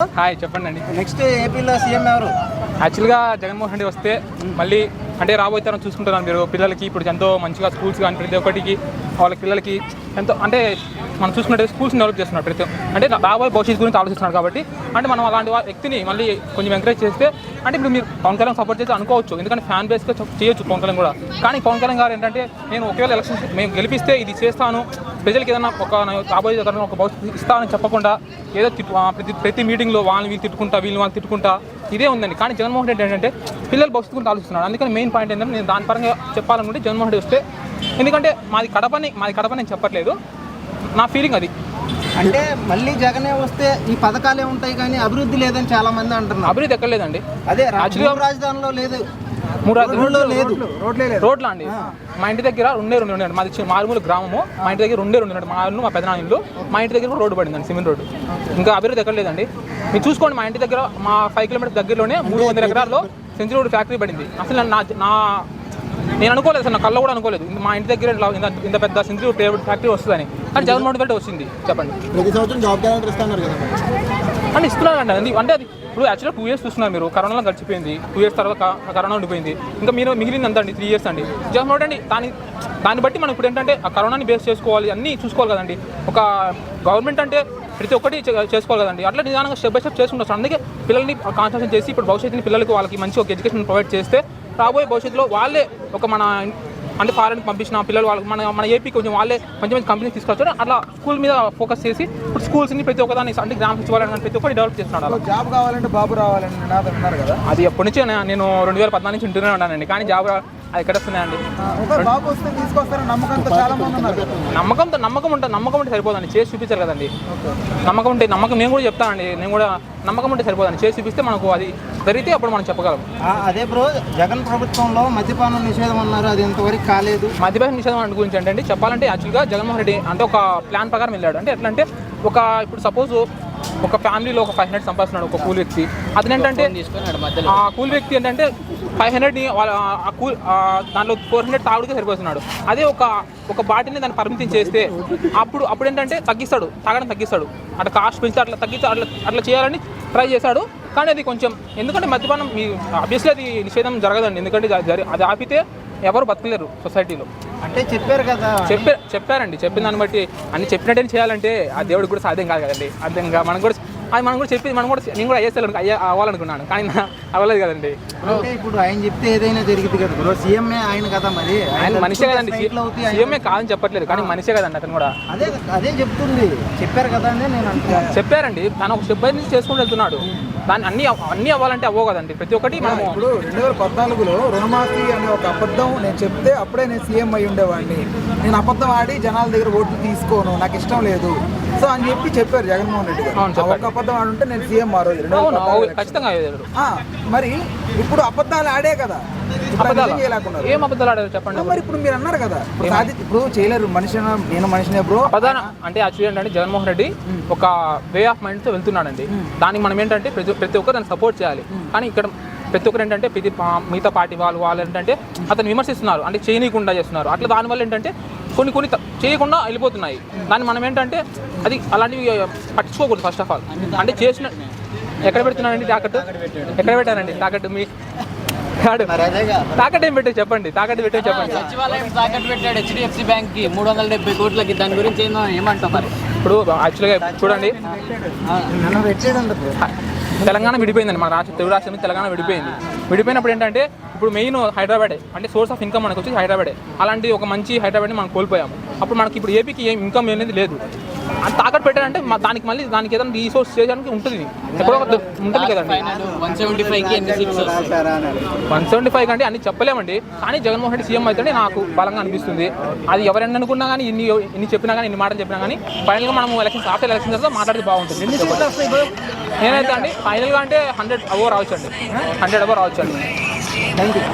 Hi చెప్పండి అండి. Next ఏపీలో సీఎం ఎవరు? యాక్చువల్గా జగన్మోహన్ రెడ్డి వస్తే మళ్ళీ అంటే రాబోయే తరం చూసుకుంటున్నారు మీరు. పిల్లలకి ఇప్పుడు ఎంతో మంచిగా స్కూల్స్ కానీ ప్రతి ఒక్కటికి వాళ్ళ పిల్లలకి ఎంతో అంటే మనం చూసుకుంటే స్కూల్స్ డెవలప్ చేస్తున్నారు ప్రతి అంటే రాబోయే భవిష్యత్తు గురించి ఆలోచిస్తున్నారు కాబట్టి అంటే మనం అలాంటి వ్యక్తిని మళ్ళీ కొంచెం ఎంకరేజ్ చేస్తే అంటే ఇప్పుడు మీరు పవన్ కళ్యాణ్ సపోర్ట్ చేస్తే అనుకోవచ్చు. ఎందుకంటే ఫ్యాన్ బేస్గా చేయొచ్చు పవన్ కళ్యాణ్ కూడా. కానీ పవన్ కళ్యాణ్ గారు ఏంటంటే నేను ఒకవేళ ఎలక్షన్ మేము గెలిపిస్తే ఇది చేస్తాను ప్రజలకి ఏదైనా ఒక రాబోయే తరం ఒక భవిష్యత్తు ఇస్తానని చెప్పకుండా ఏదో తిట్టు ప్రతి ప్రతి మీటింగ్లో వాళ్ళని వీళ్ళు తిట్టుకుంటా వీళ్ళు వాళ్ళు తిట్టుకుంటా ఇదే ఉందండి. కానీ జగన్మోహన్ రెడ్డి ఏంటంటే పిల్లల భవిష్యత్తు గురించి ఆలోచిస్తున్నాడు. అందుకని మెయిన్ పాయింట్ ఏంటంటే నేను దాని పరంగా చెప్పాలనుకుంటే జగన్మోహన్ రెడ్డి వస్తే ఎందుకంటే మాది కడపని మాది కడప నేను చెప్పట్లేదు. నా ఫీలింగ్ అది. అంటే మళ్ళీ జగనే వస్తే ఈ పథకాలే ఉంటాయి కానీ అభివృద్ధి లేదని చాలా మంది అంటున్నారు. అభివృద్ధి ఎక్కర్లేదండి. అదే రా- Actually- మూడు రాజధానిలో లేదు. మూడు రోడ్లో లేదు. రోడ్లే అండి. మా ఇంటి దగ్గర రెండే రెండు ఉండండి మాది మారుమూల గ్రామము. మా ఇంటి దగ్గర రెండే రెండు ఉండండి మా ఇల్లు మా పెదనాన్న ఇల్లు. మా ఇంటి దగ్గర కూడా రోడ్డు పడిందండి సిమెంట్ రోడ్డు. ఇంకా అభివృద్ధి ఎక్కడ లేదండి. మీరు చూసుకోండి మా ఇంటి దగ్గర మా ఫైవ్ కిలోమీటర్ దగ్గరలోనే మూడు వందల ఎకరాల్లో సెంచరీ రోడ్ ఫ్యాక్టరీ పడింది. అసలు నా నా నేను అనుకోలేదు అసలు నా కళ్ళ కూడా అనుకోలేదు. మా ఇంటి దగ్గర ఇంత- ఇంత పెద్ద సెంచరీ రోడ్ ఫ్యాక్టరీ వస్తుందని. కానీ జగన్మోహన్ రెడ్డి వచ్చింది చెప్పండి. ప్రతి సంవత్సరం జాబ్ క్యాలెండర్ ఇస్తున్నారు కదా అంటే ఇస్తున్నారు అండి అంటే అది ఇప్పుడు యాక్చువల్గా టూ ఇయర్స్ చూస్తున్నారు మీరు. కరోనాలో గడిచిపోయింది. టూ ఇయర్స్ తర్వాత కరోనా ఉండిపోయింది. ఇంకా మీరు మిగిలింది అంత అండి. త్రీ ఇయర్స్ అండి జస్ట్ అండి దాని దాన్ని బట్టి మనం ఇప్పుడు ఏంటంటే ఆ కరోనాని బేస్ చేసుకోవాలి అన్నీ చూసుకోవాలి కదండి. ఒక గవర్నమెంట్ అంటే ప్రతి ఒక్కటి చేసుకోవాలి కదండి. అట్లా నిదానంగా స్టెప్ బై స్టెప్ చేసుకుంటారు అందుకే పిల్లల్ని కాన్సన్ట్రేషన్ చేసి ఇప్పుడు భవిష్యత్తుని పిల్లలకి వాళ్ళకి మంచి ఒక ఎడ్యుకేషన్ ప్రొవైడ్ చేస్తే రాబోయే భవిష్యత్తులో వాళ్ళే ఒక మన అంటే ఫారెన్కి పంపించిన పిల్లలు వాళ్ళకి మన మన ఏపీ కొంచెం వాళ్ళే మంచి మంచి కంపెనీస్ తీసుకొచ్చారు. అట్లా స్కూల్ మీద ఫోకస్ చేసి ఇప్పుడు స్కూల్స్ని ప్రతి ఒక్కదాన్ని అంటే గ్రామ సచివాలయం ప్రతి ఒక్కటి డెవలప్ చేస్తున్నాడు అలా. జాబ్ కావాలంటే బాబు రావాలని కదా? అది ఎప్పటి నుంచి నేను రెండు వేల పద్నాలుగు నుంచి ఉంటూనే ఉన్నానండి. కానీ జాబ్ ఎక్కడ వస్తున్నాయండి. ఒక బాబు వస్తే తీసుకొస్తారని నమ్మకంతో చాలా మంది ఉన్నారు కదా. నమ్మకంతో నమ్మకం ఉంటే నమ్మకం ఉంటే సరిపోదండి. చేసి చూపించారు కదండి. నమ్మకం ఉంటే నమ్మకం నేను కూడా చెప్తానండి. నేను కూడా నమ్మకం ఉంటే సరిపోదండి. చేసి చూపిస్తే మనకు అది జరిగితే అప్పుడు మనం చెప్పగలం. ఆ, అదే బ్రో జగన్ ప్రభుత్వంలో మద్యపానం నిషేధం అన్నారు. అది ఇంతవరకు కాలేదు. మధ్యప్రదేశ్ నిషేధం అంటే గురించి ఏంటంటే చెప్పాలంటే యాక్చువల్గా జగన్మోహన్ రెడ్డి అంటే ఒక ప్లాన్ ప్రకారం వెళ్ళాడు. అంటే ఎట్లా అంటే ఒక ఇప్పుడు సపోజ్ ఒక ఫ్యామిలీలో ఒక ఫైవ్ హండ్రెడ్ సంపాదిస్తున్నాడు ఒక కూల్ వ్యక్తి. అతను ఏంటంటే ఆ కూల్ వ్యక్తి ఏంటంటే ఫైవ్ హండ్రెడ్ని వాళ్ళ ఆ కూల్ దాంట్లో ఫోర్ హండ్రెడ్ తాగుడికే సరిపోతున్నాడు. అదే ఒక ఒక బాటిల్ని దాన్ని పరిమితం చేస్తే అప్పుడు అప్పుడు ఏంటంటే తగ్గిస్తాడు తాగడం తగ్గిస్తాడు. అట్లా కాస్ట్ పెంచితే అట్లా తగ్గిస్తే అట్లా అట్లా చేయాలని ట్రై చేశాడు. కానీ అది కొంచెం ఎందుకంటే మద్యపానం మీ ఆబ్వియస్లీ అది నిషేధం జరగదండి. ఎందుకంటే అది ఆపితే ఎవరు బతకలేరు సొసైటీలో. అంటే చెప్పారు కదా. చెప్పే చెప్పారండి. చెప్పిన దాన్ని బట్టి అన్ని చెప్పినట్టే చేయాలంటే ఆ దేవుడికి కూడా సాధ్యం కాదు కదండి. అర్థంగా మనం కూడా అది మనం కూడా చెప్పి మనం కూడా నేను కూడా అయ్యేసాను అయ్యా అవ్వాలనుకున్నాను. కానీ అవ్వలేదు కదండి. ఇప్పుడు ఆయన చెప్తే ఏదైనా జరిగింది కదా బ్రో. సీఎంఏ ఆయన కదా మరి. ఆయన మనిషే కదండి. సీఎంఏ కాదని చెప్పట్లేదు కానీ మనిషే కదండి అతను కూడా. అదే అదే చెప్తుంది. చెప్పారు కదా నేను చెప్పారండి. తను ఒక స్టెప్ బై నుంచి చేసుకుంటూ వెళ్తున్నాడు. దాన్ని అన్ని అన్ని అవ్వాలంటే అవ్వవు కదండి. ప్రతి ఒక్కటి మనము ఇప్పుడు రెండు వేల పద్నాలుగులో రుణమాఫీ అనే ఒక అబద్ధం నేను చెప్తే అప్పుడే నేను సీఎం అయి ఉండేవాడిని. నేను అబద్ధం ఆడి జనాల దగ్గర ఓట్లు తీసుకోను. నాకు ఇష్టం లేదు. సో అని చెప్పి చెప్పారు జగన్మోహన్ రెడ్డి గారు. ఒక్క అబద్ధం ఆడుంటే నేను సీఎం ఆ రోజు రెండు వేల అవును పద్నాలుగు అవు- ఖచ్చితంగా ఆ, మరి ఇప్పుడు అబద్ధాలు ఆడే కదా. ఇప్పుడు అబద్ధాలు నిజం చేయలేకున్నారు? ఏం అబద్ధాలు ఆడారు చెప్పండి? మరి ఇప్పుడు మీరు అన్నారు కదా ఇప్పుడు సాధి ఇప్పుడు చేయలేరు మనిషి నేను మనిషినే బ్రో. ప్రధాన అంటే యాక్చువల్లీ ఏంటంటే జగన్మోహన్ రెడ్డి ఒక వే ఆఫ్ మైండ్తో వెళ్తున్నాడండి. దానికి మనం ఏంటంటే ప్రతి ప్రతి ఒక్కరు దాన్ని సపోర్ట్ చేయాలి. కానీ ఇక్కడ ప్రతి ఒక్కరు ఏంటంటే ప్రతి పా- మిగతా పార్టీ వాళ్ళు వాళ్ళు ఏంటంటే అతను విమర్శిస్తున్నారు. అంటే చేయనీయకుండా చేస్తున్నారు. అట్లా దానివల్ల ఏంటంటే కొన్ని కొన్ని చేయకుండా వెళ్ళిపోతున్నాయి. దాన్ని మనం ఏంటంటే అది అలాంటివి పట్టించుకోకూడదు ఫస్ట్ ఆఫ్ ఆల్ అంటే చేసిన ఎక్కడ పెడుతున్నానండి తాకట్టు? ఎక్కడ పెట్టానండి తాకట్టు మీ కాడు తాకట్టు ఏం పెట్టే చెప్పండి తాకట్టు పెట్టే చెప్పండి. సచివాలయం తాకట్టు పెట్టాడు హెచ్డిఎఫ్సి బ్యాంక్కి. మూడు వందల డెబ్బై కోట్లకి. దాని గురించి ఏందో ఏమంటావు మరి? ఇప్పుడు యాక్చువల్గా చూడండి. తెలంగాణ విడిపోయిందండి మన రాష్ట్ర తెలుగు రాష్ట్రం తెలంగాణ విడిపోయింది. విడిపోయినప్పుడు ఏంటంటే ఇప్పుడు మెయిన్ హైదరాబాదే అంటే సోర్స్ ఆఫ్ ఇన్కమ్ మనకు వచ్చి హైదరాబాదే. అలాంటి ఒక మంచి హైదరాబాద్ని మనం కోల్పోయాము. అప్పుడు మనకి ఇప్పుడు ఏపీకి ఏం ఇన్కమ్ అనేది లేదు. అది తాకట్టు పెట్టారంటే దానికి మళ్ళీ దానికి ఏదైనా రీసోర్స్ చేయడానికి ఉంటుంది. ఎక్కడో ఉంటుంది కదండి one seventy five one seventy five కంటే అన్ని చెప్పలేమండి. కానీ జగన్మోహన్ రెడ్డి సీఎం అయితే నాకు బలంగా అనిపిస్తుంది. అది ఎవరైనా అనుకున్నా కానీ ఇన్ని ఇన్ని చెప్పినా కానీ ఇన్ని మాటలు చెప్పినా కానీ ఫైనల్గా మనం ఎలక్షన్స్ ఆఫ్టర్ ఎలక్షన్ తర్వాత మాట్లాడితే బాగుంటుంది. నేనైతే అండి ఫైనల్గా అంటే హండ్రెడ్ అవర్ రావచ్చు అండి హండ్రెడ్ అవర్ రావచ్చు అండి థ్యాంక్ యూ